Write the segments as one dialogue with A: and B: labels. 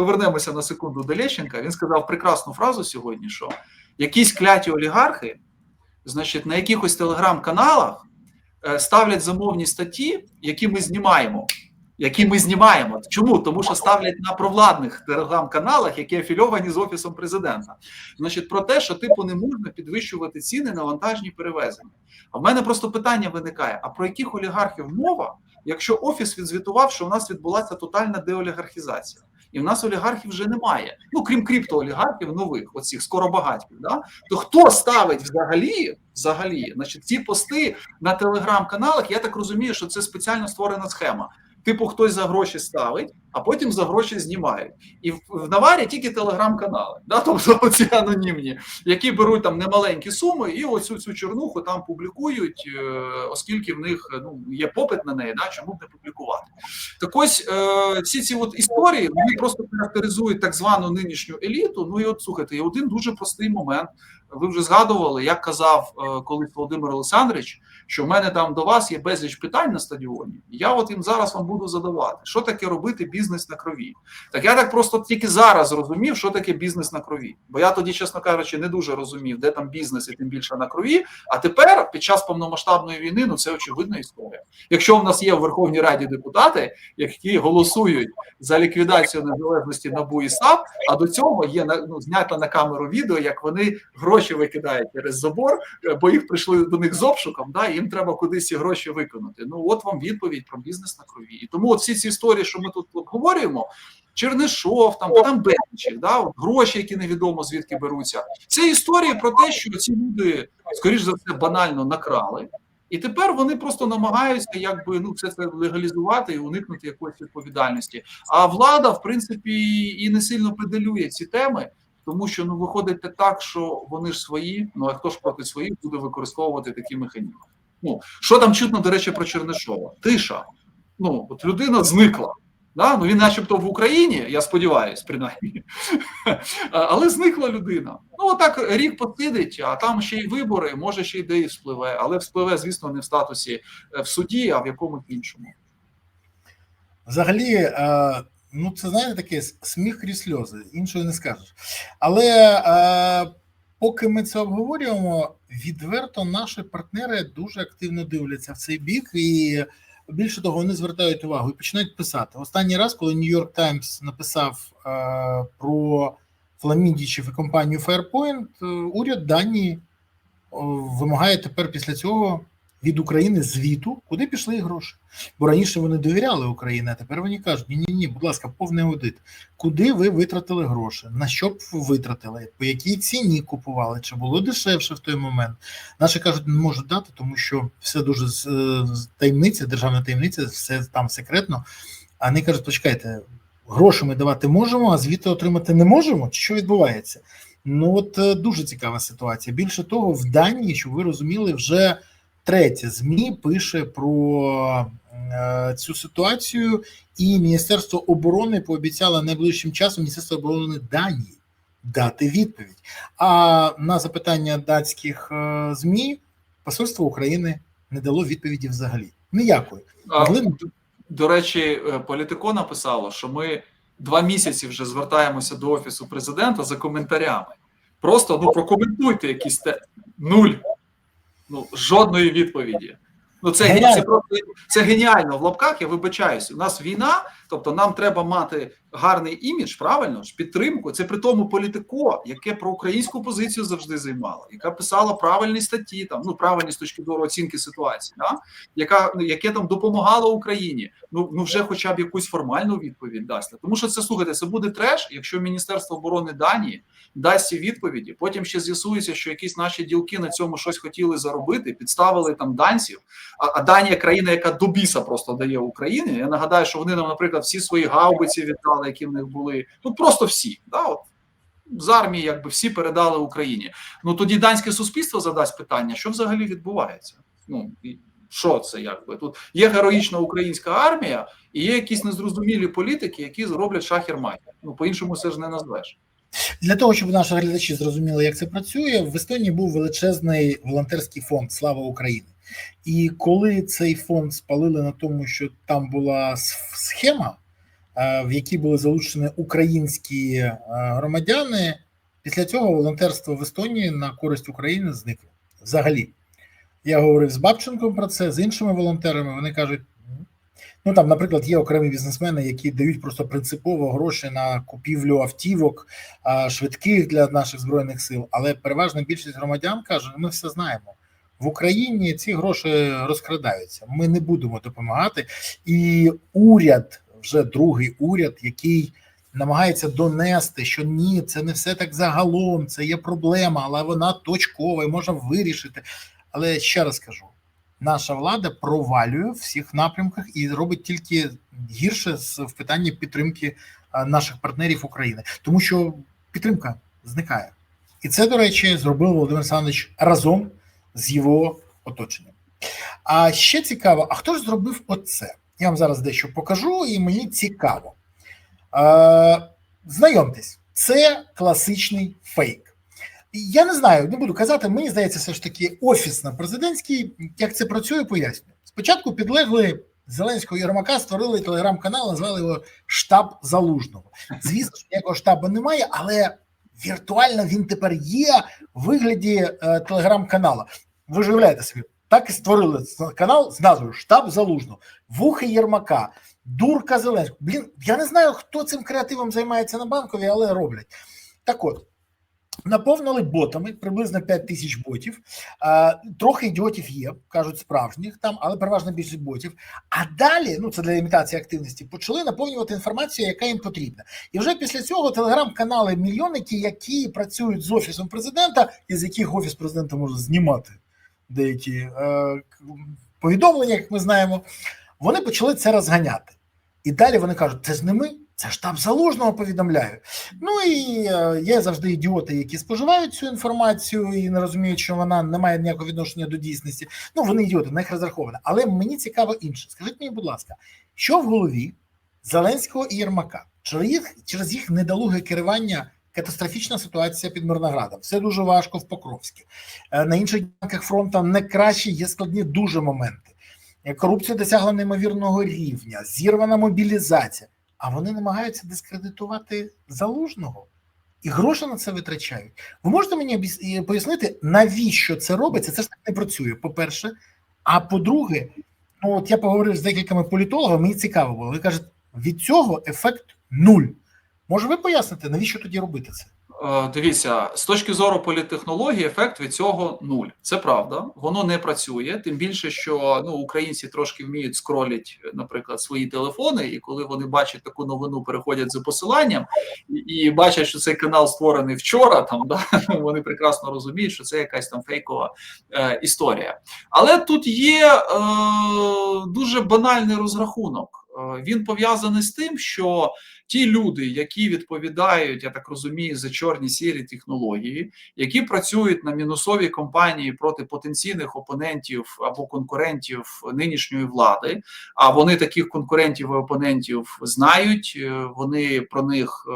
A: повернемося на секунду до Лещенка. Він сказав прекрасну фразу сьогодні: що якісь кляті олігархи, значить, на якихось телеграм-каналах е, ставлять замовні статті, які ми знімаємо. Які ми знімаємо. Чому? Тому що ставлять на провладних телеграм-каналах, які афільовані з офісом президента. Значить, про те, що типу не можна підвищувати ціни на вантажні перевезення. А в мене просто питання виникає: а про яких олігархів мова, якщо офіс відзвітував, що в нас відбулася тотальна деолігархізація? І в нас олігархів вже немає. Ну крім криптоолігархів нових, оцих скоробагатьків. Да? То хто ставить взагалі взагалі, значить, ці пости на телеграм-каналах? Я так розумію, що це спеціально створена схема. Типу, хтось за гроші ставить, а потім за гроші знімають. І в, наварі тільки телеграм-канали, да? тобто оці анонімні, які беруть там немаленькі суми, і оцю цю чорнуху там публікують, е, оскільки в них ну є попит на неї, да? чому б не публікувати. Так ось е, всі ці от історії вони просто характеризують так звану нинішню еліту. Ну і от слухайте, є один дуже простий момент. Ви вже згадували, як казав е, колись Володимир Олександрович, що в мене там до вас є безліч питань на стадіоні. Я от їм зараз вам буду задавати, що таке робити бізнес на крові. Так я так просто тільки зараз зрозумів, що таке бізнес на крові. Бо я тоді, чесно кажучи, не дуже розумів, де там бізнес і тим більше на крові. А тепер, під час повномасштабної війни, ну це очевидна історія. Якщо в нас є в Верховній Раді депутати, які голосують за ліквідацію незалежності НАБУ і САП, а до цього є ну, знято на камеру відео, як вони гроші викидають через забор, бо їх прийшли до них з обшуком, да, їм треба кудись ці гроші виконати. Ну от вам відповідь про бізнес на крові. І тому от всі ці історії, що ми тут обговорюємо, Чернишов, там там Бенчик, да, гроші, які невідомо звідки беруться. Це історії про те, що ці люди, скоріш за все, банально накрали. І тепер вони просто намагаються якби ну все це легалізувати і уникнути якоїсь відповідальності. А влада, в принципі, і не сильно педалює ці теми, тому що ну виходить так, що вони ж свої. Ну а хто ж проти своїх буде використовувати такі механізми? Ну що там чутно, до речі, про Чернишова? Тиша. Ну от людина зникла. Да? Ну він, начебто, в Україні, я сподіваюся, принаймні, але зникла людина. Ну, отак рік посидить, а там ще й вибори, може ще й де і але вспливе, звісно, не в статусі в суді, а в якомусь іншому.
B: Взагалі, ну це знаєте таке сміх крізь сльози, іншого не скажеш. Але поки ми це обговорюємо, відверто наші партнери дуже активно дивляться в цей бік і. Більше того, вони звертають увагу і починають писати. Останній раз, коли Нью-Йорк Таймс написав е, про Фламіндічів і компанію Fairpoint, е, уряд Данії е, вимагає тепер після цього від України звіту, куди пішли гроші. Бо раніше вони довіряли Україні, а тепер вони кажуть: ні, ні, ні, будь ласка, повний аудит. Куди ви витратили гроші? На що б ви витратили? По якій ціні купували? Чи було дешевше в той момент? Наші кажуть, не можуть дати, тому що все дуже таємниця, державна таємниця, все там секретно. А вони кажуть, почекайте, гроші ми давати можемо, а звіти отримати не можемо. Що відбувається? Ну от дуже цікава ситуація. Більше того, в Данії, щоб ви розуміли, вже. Третє змі пише про е, цю ситуацію, і Міністерство оборони пообіцяло найближчим часом Міністерство оборони Данії дати відповідь. А на запитання датських е, змі посольство України не дало відповіді взагалі. Ніякої.
A: Могли... До, до речі, політико написало, що ми два місяці вже звертаємося до офісу президента за коментарями. Просто ну прокоментуйте якісь те нуль. Ну, жодної відповіді. Ну, це геніально. це просто це геніально в лапках. Я вибачаюсь. У нас війна, тобто нам треба мати гарний імідж, правильно ж підтримку. Це при тому політико, яке про українську позицію завжди займало, яка писала правильні статті, там ну правильні з точки зору оцінки ситуації, да? яка яке там допомагало Україні. Ну ну вже, хоча б якусь формальну відповідь дасть. Тому що це слухайте, це буде треш, якщо Міністерство оборони Данії дасть ці відповіді. Потім ще з'ясується, що якісь наші ділки на цьому щось хотіли заробити, підставили там данців. А, а Данія країна, яка до біса просто дає Україні. Я нагадаю, що вони нам, наприклад, всі свої гаубиці віддали, які в них були. Ну просто всі. Да, от з армії, якби всі передали Україні. Ну тоді данське суспільство задасть питання, що взагалі відбувається. Ну що це якби тут є героїчна українська армія, і є якісь незрозумілі політики, які зроблять шахер матір. Ну по іншому це ж не назвеш.
B: Для того щоб наші глядачі зрозуміли, як це працює, в Естонії був величезний волонтерський фонд Слава Україні. І коли цей фонд спалили на тому, що там була схема, е, в які були залучені українські е, громадяни. Після цього волонтерство в Естонії на користь України зникло взагалі. Я говорив з Бабченком про це, з іншими волонтерами. Вони кажуть: ну там, наприклад, є окремі бізнесмени, які дають просто принципово гроші на купівлю автівок швидких для наших збройних сил. Але переважна більшість громадян каже: ми все знаємо. В Україні ці гроші розкрадаються. Ми не будемо допомагати. І уряд, вже другий уряд, який намагається донести, що ні, це не все так загалом, це є проблема, але вона точкова і можна вирішити. Але ще раз кажу: наша влада провалює в всіх напрямках і робить тільки гірше в питанні підтримки наших партнерів України, тому що підтримка зникає. І це, до речі, зробив Володимир Олександрович разом з його оточенням. А ще цікаво, а хто ж зробив оце? Я вам зараз дещо покажу, і мені цікаво. Е, знайомтесь, це класичний фейк. Я не знаю, не буду казати. Мені здається, все ж таки офісно президентський. Як це працює, поясню. Спочатку підлегли Зеленського Єрмака, створили телеграм-канал, назвали його Штаб Залужного. Звісно, що ніякого штабу немає, але віртуально він тепер є в вигляді е, телеграм-канала. Ви ж уявляєте собі, так і створили канал з назвою Штаб Залужного, Вухи Єрмака, Дурка Зеленського. Блін, я не знаю, хто цим креативом займається на банковій, але роблять. Так от, наповнили ботами приблизно 5 тисяч ботів. Трохи ідіотів є, кажуть, справжніх там, але переважна більшість ботів. А далі, ну це для імітації активності, почали наповнювати інформацію, яка їм потрібна. І вже після цього телеграм-канали мільйонники, які працюють з офісом президента, із яких офіс президента може знімати деякі е, повідомлення, як ми знаємо, вони почали це розганяти. І далі вони кажуть, це ж не ми, це штаб залужного повідомляє. Ну і е, є завжди ідіоти, які споживають цю інформацію і не розуміють, що вона не має ніякого відношення до дійсності. Ну вони ідіоти, на них розраховано. Але мені цікаво інше. Скажіть мені, будь ласка, що в голові Зеленського і Єрмака? Через їх, через їх недолуге керування. Катастрофічна ситуація під Мирноградом. Все дуже важко в Покровській. Е, На інших ділянках фронту не краще, є складні дуже моменти. Е, Корупція досягла неймовірного рівня, зірвана мобілізація. А вони намагаються дискредитувати залужного і гроші на це витрачають. Ви можете мені пояснити, навіщо це робиться? Це ж так не працює, по-перше. А по-друге, ну от я поговорив з декількома політологами, мені цікаво було. Ви кажуть, від цього ефект нуль. Може, ви поясните, навіщо тоді робити це?
A: Е, Дивіться, з точки зору політтехнології, ефект від цього нуль. Це правда, воно не працює. Тим більше, що ну українці трошки вміють скролять, наприклад, свої телефони, і коли вони бачать таку новину, переходять за посиланням і, і бачать, що цей канал створений вчора. Там да вони прекрасно розуміють, що це якась там фейкова е, історія. Але тут є е, дуже банальний розрахунок. Е, Він пов'язаний з тим, що ті люди, які відповідають, я так розумію, за чорні сірі технології, які працюють на мінусовій компанії проти потенційних опонентів або конкурентів нинішньої влади, а вони таких конкурентів і опонентів знають, е, вони про них е,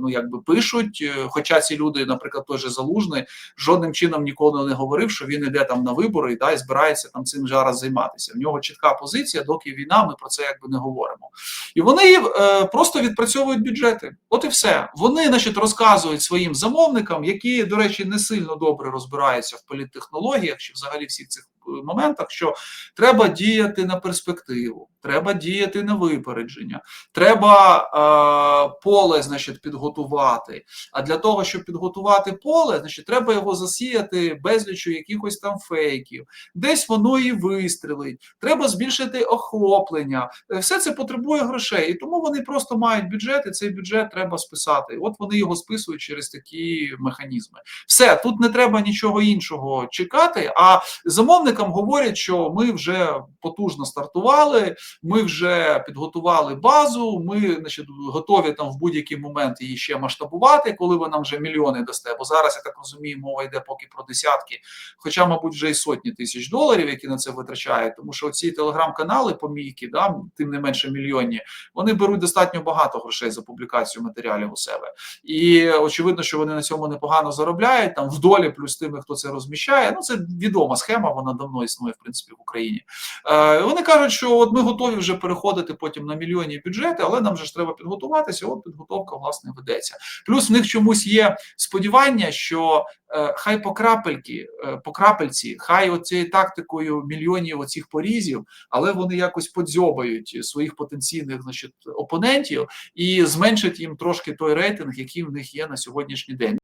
A: ну якби пишуть. Е, Хоча ці люди, наприклад, той же залужний, жодним чином ніколи не говорив, що він іде там на вибори да, і збирається там цим зараз займатися. В нього чітка позиція, доки війна, ми про це якби не говоримо. І вони е, просто відпрацьовують бюджети. От і все. Вони, значить, розказують своїм замовникам, які, до речі, не сильно добре розбираються в політтехнологіях чи взагалі всіх цих е, моментах, що треба діяти на перспективу, треба діяти на випередження, треба е, поле, значить, підготувати. А для того, щоб підготувати поле, значить, треба його засіяти безлічу якихось там фейків, десь воно і вистрілить. Треба збільшити охоплення. Е, Все це потребує грошей, і тому вони просто мають бюджет, і цей бюджет треба списати. От вони його списують через такі механізми. Все тут не треба нічого іншого чекати. А замовникам говорять, що ми вже потужно стартували, ми вже підготували базу. Ми значить, готові там в будь-який момент її ще масштабувати, коли ви нам вже мільйони дасте. Бо зараз я так розумію, мова йде поки про десятки, хоча, мабуть, вже і сотні тисяч доларів, які на це витрачають. Тому що ці телеграм-канали помійки, да, тим не менше мільйонні, вони беруть достатньо багато грошей за публікацію матеріалів у себе. І очевидно, що вони на цьому непогано заробляють там в долі, плюс тими, хто це розміщає. Ну це відома схема, вона давно існує в принципі в Україні. Е, Вони кажуть, що от ми готові. Готові вже переходити потім на мільйонні бюджети, але нам же ж треба підготуватися. От підготовка власне ведеться. Плюс в них чомусь є сподівання, що е, хай по крапельки, е, по крапельці, хай оцією тактикою мільйонів оцих порізів, але вони якось подзьобають своїх потенційних значить опонентів і зменшать їм трошки той рейтинг, який в них є на сьогоднішній день.